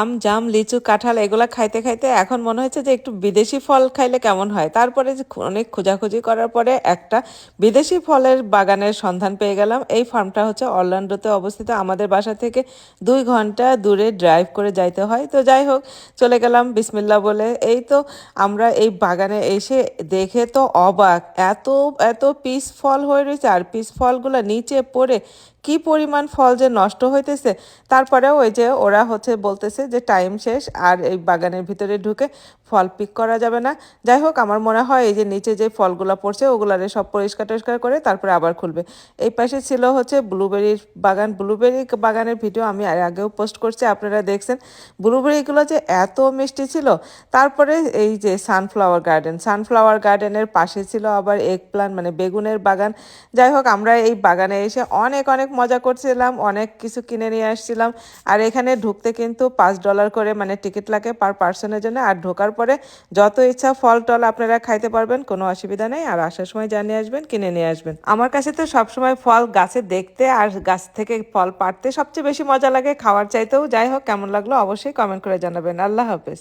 আম, জাম, লিচু, কাঁঠাল এগুলো খাইতে খাইতে এখন মনে হচ্ছে যে একটু বিদেশি ফল খাইলে কেমন হয়? তারপরে অনেক খোঁজাখুঁজি করার পরে একটা বিদেশি ফলের বাগানের সন্ধান পেয়ে গেলাম। এই ফার্মটা হচ্ছে অরল্যান্ডোতে অবস্থিত। আমাদের বাসা থেকে দুই ঘণ্টা দূরে ড্রাইভ করে যাইতে হয়। তো যাই হোক, চলে গেলাম বিসমিল্লা বলে। এই তো আমরা এই বাগানে এসে দেখে তো অবাক। এত এত পিস ফল হয়ে রয়েছে আর পিস ফলগুলো নিচে পড়ে কি পরিমাণ ফল যে নষ্ট হইতেছে তারপরে ওই যে ওরা হচ্ছে বলতেছে যে টাইম শেষ আর এই বাগানের ভিতরে ঢুকে ফল পিক করা যাবে না। যাই হোক, আমার মনে হয় এই যে নিচে যে ফলগুলো পড়ছে, ওগুলারে সব পরিষ্কার টরিষ্কার করে তারপরে আবার খুলবে। এই পাশে ছিল হচ্ছে ব্লুবেরির বাগান। ব্লুবেরি বাগানের ভিডিও আমি আগেও পোস্ট করছি, আপনারা দেখছেন। ব্লুবেরিগুলো যে এত মিষ্টি ছিল, তারপরে এই যে সানফ্লাওয়ার গার্ডেন সানফ্লাওয়ার গার্ডেনের পাশে ছিল আবার এগ প্লান্ট মানে বেগুনের বাগান। যাই হোক, আমরা এই বাগানে এসে অনেক অনেক মজা করছিলাম, অনেক কিছু কিনে নিয়ে আসছিলাম। আর এখানে ঢুকতে কিন্তু পাঁচ ডলার করে মানে টিকিট লাগে পার পার্সনের জন্য। আর ঢোকার পরে যত ইচ্ছা ফল টল আপনারা খাইতে পারবেন, কোনো অসুবিধা নেই। আর আসার সময় জানিয়ে আসবেন, কিনে নিয়ে আসবেন। আমার কাছে তো সবসময় ফল গাছে দেখতে আর গাছ থেকে ফল পাড়তে সবচেয়ে বেশি মজা লাগে, খাওয়ার চাইতেও। যাই হোক, কেমন লাগল অবশ্যই কমেন্ট করে জানাবেন। আল্লাহ হাফেজ।